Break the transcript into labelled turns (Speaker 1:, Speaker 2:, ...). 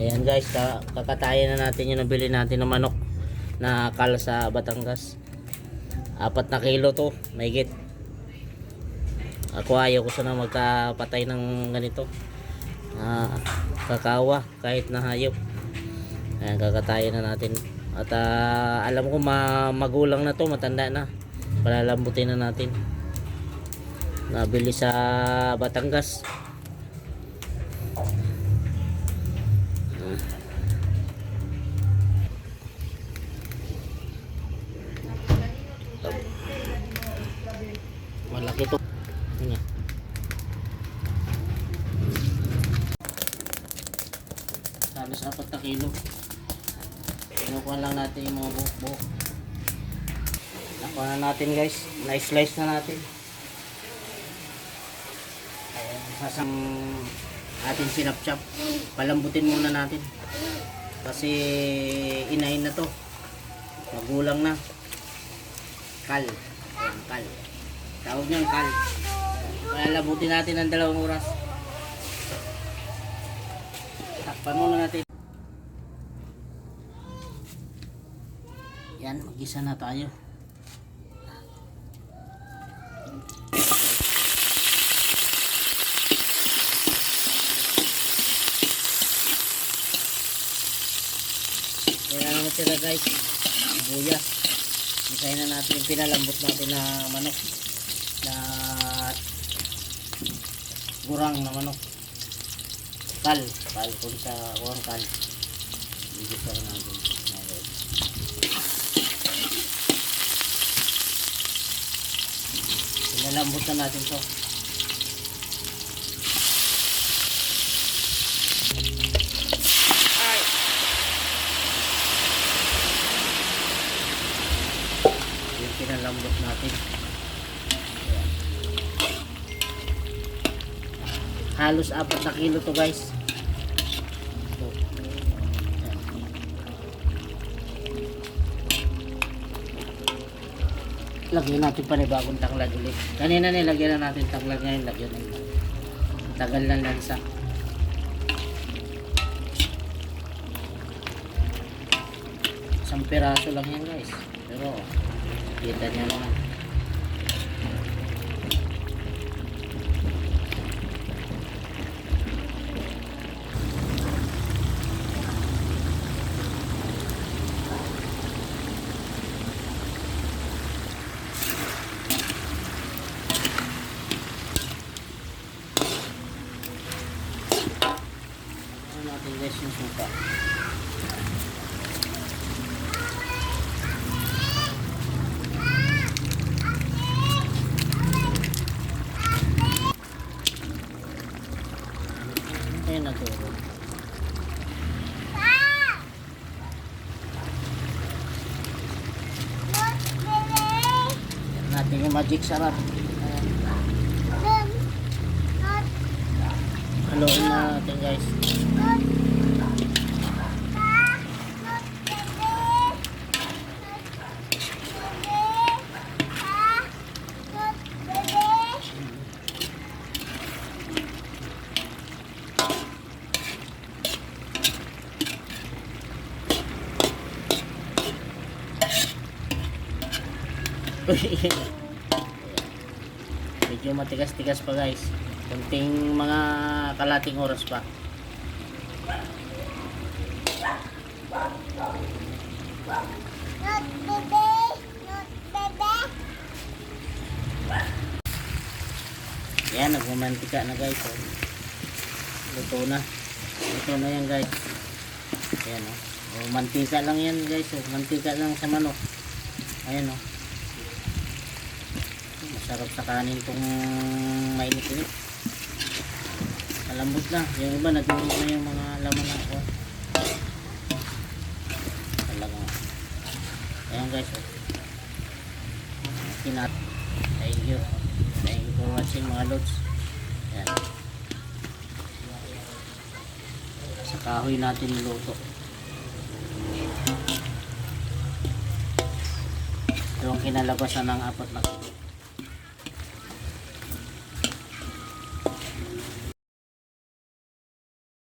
Speaker 1: Ayan guys, ka- kakatayin na natin yung nabili natin ng manok na kal sa Batangas. Apat na kilo to, mahigit. Ako ayaw ko sana magkapatay ng ganito. Ah, kakawa, kahit na hayop. Ayan, kakatayin na natin. At ah, alam ko ma magulang na to, matanda na. Palalambutin na natin. Nabili sa Batangas. Malaki to. Yan. Halos apat na kilo. Kinukuha lang natin yung mga buhok-buhok. Nakuha na natin guys. Na-slice na natin. Ayan, sasang atin sinapchap. Palambutin muna natin. Kasi inahin na to. Magulang na. Kal. Ayan, kal. Tawag niyang kal. Palalabutin natin ng dalawang oras. Takpan muna natin. Yan, mag-isa na tayo. Na naman sila guys. Buyas. Isahin na natin yung pinalambot natin na manok. Na gurang na manok. Kal. Kal kung sa urang kal. Hindi pa rin natin. Okay. Pinalambot na natin to. pinalambot natin halos apat na kilo to guys. Lagyan natin panibagong tanglad ulit. Kanina nilagyan na natin tanglad ngayon lagyan na tagal ng lansa. Isang piraso lang yan guys. Pero kita nyo naman natin guys yung suka Ayun na to. natin yung magic sarap. Ayan. Haluin na natin guys. Medyo matigas-tigas pa guys. Kunting mga kalating oras pa. Yan, nagmamantika na guys. Oh. Luto na. Luto na yan guys. Ayan oh. oh mantika lang yan guys. Oh. Mantika lang sa manok. Ayan oh. Masarap sa kanin itong mainit-init. Malambot na. Yung iba nagulog na yung mga laman na ako. Talaga. Ayan guys. Kinat. Thank you. Thank you for watching mga lods. Ayan. Sa kahoy natin niluto. Ang kinalabasan ng apat na kilo.